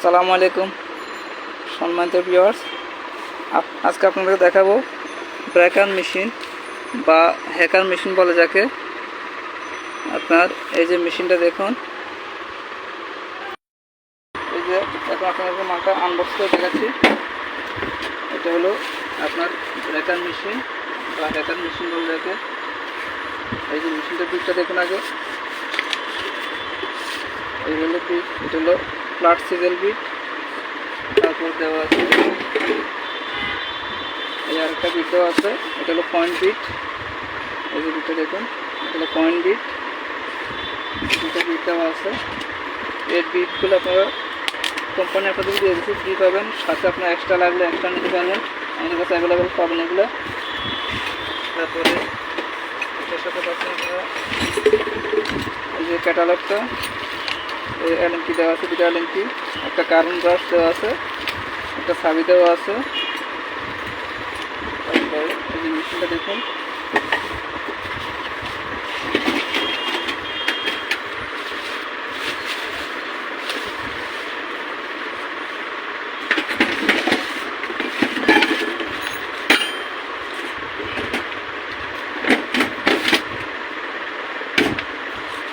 আসসালামু আলাইকুম। সম্মানিত ভিউয়ার্স আজকে আপনাদের দেখাবো ব্রেকার মেশিন বা হ্যাকার মেশিন বলে যাকে। আপনার এই যে মেশিনটা দেখুন। এই যে এখন আপনাদের মালটা আনবক্স করে দেখাচ্ছি। এটা হলো আপনার ব্রেকার মেশিন বা হ্যাকার মেশিন বলে যাকে। এই যে মেশিনটার দিকটা দেখুন আগে। এই হলো এটা হলো ফ্ল্যাট সিজেল বিট তারপর দেওয়া আছে এই আরেকটা বিট দেওয়া আছে, এটা হলো পয়েন্ট বিট এই যে বিটটা দেখুন, এটা হলো পয়েন্ট বিট দুটো বিট দেওয়া আছে। এই বিটগুলো আপনারা কোম্পানি আপনাদের দিয়ে দিচ্ছি ফ্রি পাবেন, সাথে আপনার এক্সট্রা লাগলে এক্সট্রা নিতে পারবেন। আমাদের কাছে অ্যাভেলেবেল পাবেন এগুলো। তারপরে এটার সাথে পাচ্ছেন আপনারা এই যে ক্যাটালগটা এলএমটি দেওয়া আছে দুটো এলএমটি একটা কার্বন ব্রাশ দেওয়া আছে, একটা সাবি দেওয়া আছে। এই যে মেশিনটা দেখুন।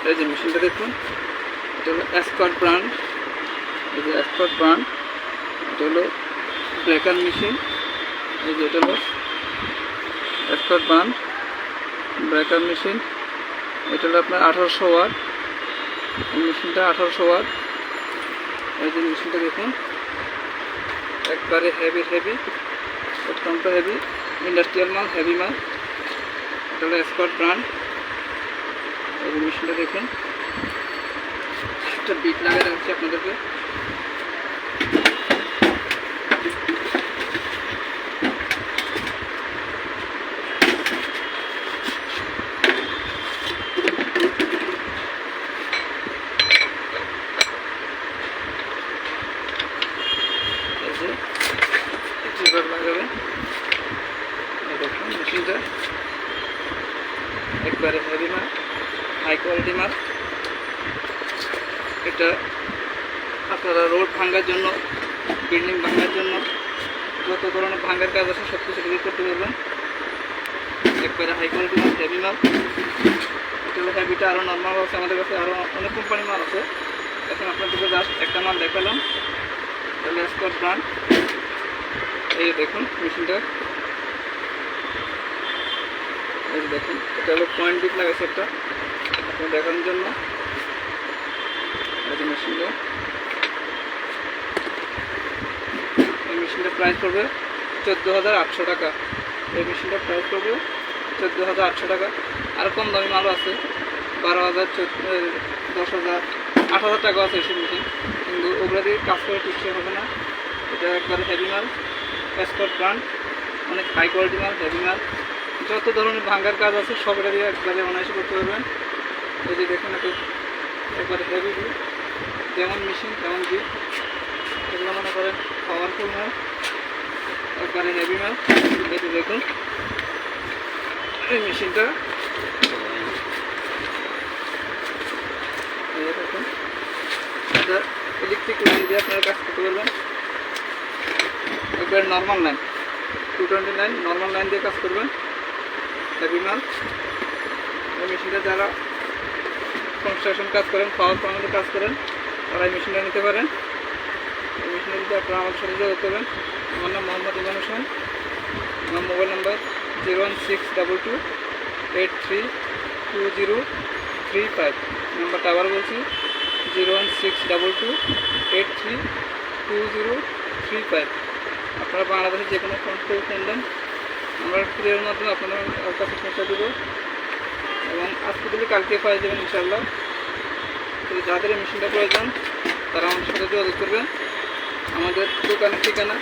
এই যে মেশিনটা দেখুন। এটা হলো এসকট ব্র্যান্ড এই যে এসকট ব্র্যান্ড এটা হলো ব্রেকার মেশিন এই যে এটা হলো এসকট ব্র্যান্ড ব্রেকার মেশিন এটা হলো আপনার আঠারোশো ওয়াট, এই মেশিনটা আঠারোশো ওয়াট, এই যে মেশিনটা দেখুন, একবারে হেভি হেভি অত্যন্ত হেভি ইন্ডাস্ট্রিয়াল মাল হেভি মাল, এটা হলো এসকট ব্র্যান্ড এই মেশিনটা দেখুন। একটা বিট লাগিয়ে রাখছি আপনাদেরকে। মেশিনটা একবারে হেভি মাল হাই কোয়ালিটি মাল। এটা আপনারা রোড ভাঙার জন্য বিল্ডিং ভাঙার জন্য, যত ধরনের ভাঙার কাজ আছে সব কিছু রিলিজ করতে পারবেন। একবারে হাই কোয়ালিটি মাল হেভি মাল। এটা হলো হেভিটা আরও নর্মাল আছে, আমাদের কাছে আরও অনেক কোম্পানি মাল আছে। এখন আপনাদেরকে জাস্ট একটা মাল দেখালাম তাহলে স্কট ব্র্যান্ড এই দেখুন, মেশিনটা। দেখুন, এটা হলো পয়েন্ট বিট লাগাইছে একটা। আপনার দেখানোর জন্য। মেশিনটা। এই মেশিনটার প্রাইস পড়বে চোদ্দ হাজার আটশো টাকা। এই মেশিনটার প্রাইস পড়বে চোদ্দ হাজার আটশো টাকা। আর কম দামি মালও আছে। বারো হাজার দশ হাজার আট হাজার টাকা আছে এসব মেশিন কিন্তু ওগুলো দিয়ে কাজ করে ঠিকঠাক হবে না। এটা একবারে হেভি মাল এক্সপোর্ট ব্র্যান্ড অনেক হাই কোয়ালিটি মাল হেভি মাল। যত ধরনের ভাঙ্গার কাজ আছে, সব এটা দিয়ে একবারে অনায়াসে করতে পারবেন। এই যে দেখুন একটু একবারে হেভি যেমন মেশিন তেমন বিল এগুলো মনে করেন পাওয়ারফুল মাল একবারে হেভি মাল এই দেখুন। এই মেশিনটা এটা ইলেকট্রিক লাইন দিয়ে আপনারা কাজ করতে পারবেন। একবার normal line two twenty line normal line দিয়ে কাজ করবেন। হেভি মাল এই মেশিনটা যারা কনস্ট্রাকশন কাজ করেন পাওয়ার প্লান্টে কাজ করেন তারা এই মেশিনটা নিতে পারেন। এই মেশিনটা যদি আপনারা আমাদের সাথে যোগাযোগ করবেন। আমার নাম মোহাম্মদ ইমান হোসেন। আমার mobile number zero one six double two eight three two zero three five নাম্বারটা আবার বলছি zero one six double two eight three two zero three five আপনারা বাংলাদেশের যে কোনো ফোন থেকে ফোন দেন আমরা কুরিয়ারের মাধ্যমে আপনাদের কাছে পৌঁছে দেবো। এবং আজকে দিলে কালকে পাওয়া যাবেন ইনশাল্লাহ যাদের এই মেশিনটা প্রয়োজন তারা আমাদের সাথে যোগাযোগ করবে আমাদের দোকানের ঠিকানা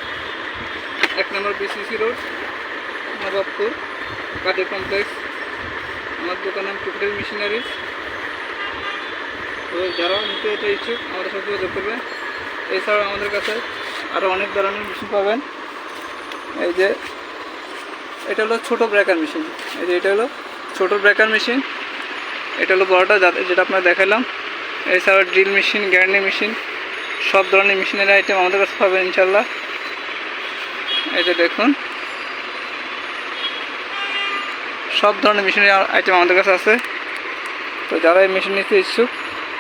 এক নম্বর বিসিসি রোড, নবাবপুর কাজে কমপ্লেক্স। আমার দোকান নাম টুকটাই মেশিনারিজ। তো যারা নিতে এটা ইচ্ছুক, আমাদের সাথে যোগাযোগ করবে এছাড়াও আমাদের কাছে আরও অনেক ধরনের মেশিন পাবেন। এই যে, এটা হলো ছোটো ব্রেকার মেশিন। এই যে, এটা হলো ছোটো ব্রেকার মেশিন। এটা হলো বড়টা যেটা আপনার দেখালাম। এছাড়াও ড্রিল মেশিন গ্যান্ডি মেশিন সব ধরনের মেশিনের আইটেম আমাদের কাছে পাবেন ইনশাল্লাহ এটা দেখুন। সব ধরনের মেশিনের আইটেম আমাদের কাছে আছে। তো যারা এই মেশিন নিতে ইচ্ছুক,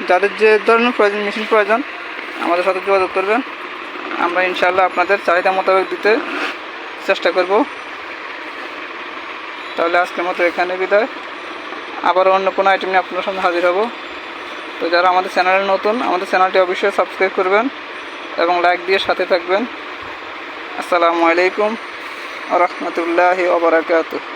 যাদের যে ধরনের প্রয়োজন মেশিন প্রয়োজন, আমাদের সাথে যোগাযোগ করবেন। আমরা ইনশাল্লাহ আপনাদের চাহিদা মোতাবেক দিতে চেষ্টা করব। তাহলে আজকের মতো এখানে বিদায়। আবার অন্য কোনো আইটেম নিয়ে আপনার সামনে হাজির হব। তো যারা আমাদের চ্যানেলে নতুন, আমাদের চ্যানেলটি অবশ্যই সাবস্ক্রাইব করবেন এবং লাইক দিয়ে সাথে থাকবেন। আসসালামু আলাইকুম রহমতুল্লাহি ওবরাকাতুহ